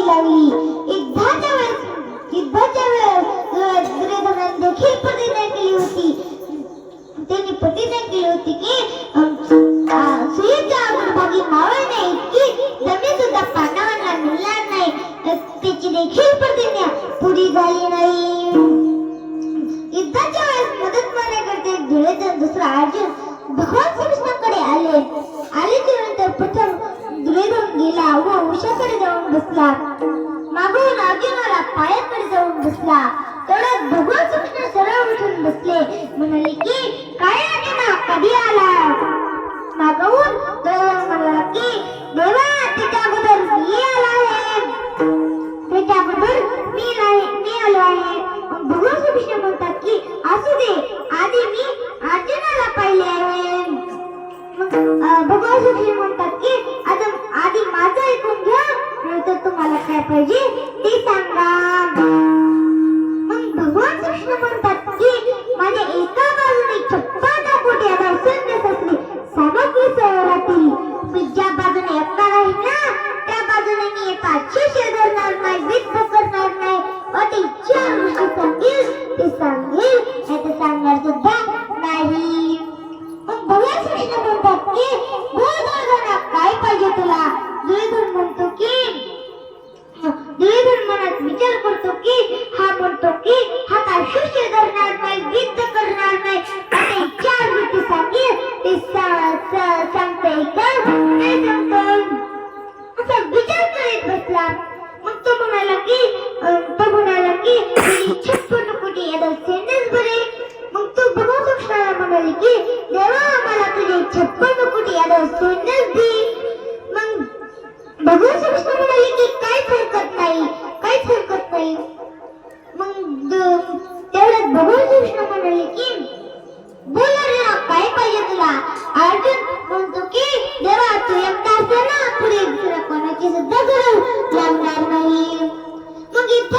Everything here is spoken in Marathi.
करावी लागली युद्धाच्या वेळेस युद्धाच्या वेळेस दुर्योधनाने देखील प्रतिज्ञा केली होती. त्यांनी प्रतिज्ञा केली होती की अम, आ, मावळ नाही की इतकी जमीन सुद्धा पांडवांना मिळणार नाही. त्याची देखील प्रतिज्ञा पुरी झाली नाही. युद्धाच्या जाऊन बसला मागून मला पायाकडे जाऊन बसला. तेवढ्यात भगवान कृष्ण सरळ उठून बसले. म्हणाले की काय ना कधी आला मागवून दुर्योधन म्हणाला की देवा त्याच्या अगोदर मी आला आहे. त्याच्या अगोदर मी आहे मी आलो आहे. भगवान कृष्ण म्हणतात की असू दे आधी मी अर्जुनाला पाहिले आहे. भगवान कृष्ण म्हणतात की आता आधी माझं ऐकून नंतर तुम्हाला काय पाहिजे? ते सांगा. मग भगवान कृष्ण म्हणतात मनात विचार करतो की हा म्हणतो की हा काय शिष्य धरणार नाही विद्ध करणार नाही. आता चार गोष्टी सांगेल. ते सांगते सा- नाही सांगतो. असा विचार करीत बसला. मग तो म्हणाला की तो म्हणाला की छप्पन कोटी यादव सैन्यच बरे मग तो भगवान कृष्णाला म्हणाले की देवा मला तुझे छप्पन कोटी यादव सैन्यच दे. लेकिन की बोल रे काय पाहिजे तुला अर्जुन म्हणतो की देवा तू एकटा असताना पुढे दुसऱ्या कोणाची सुद्धा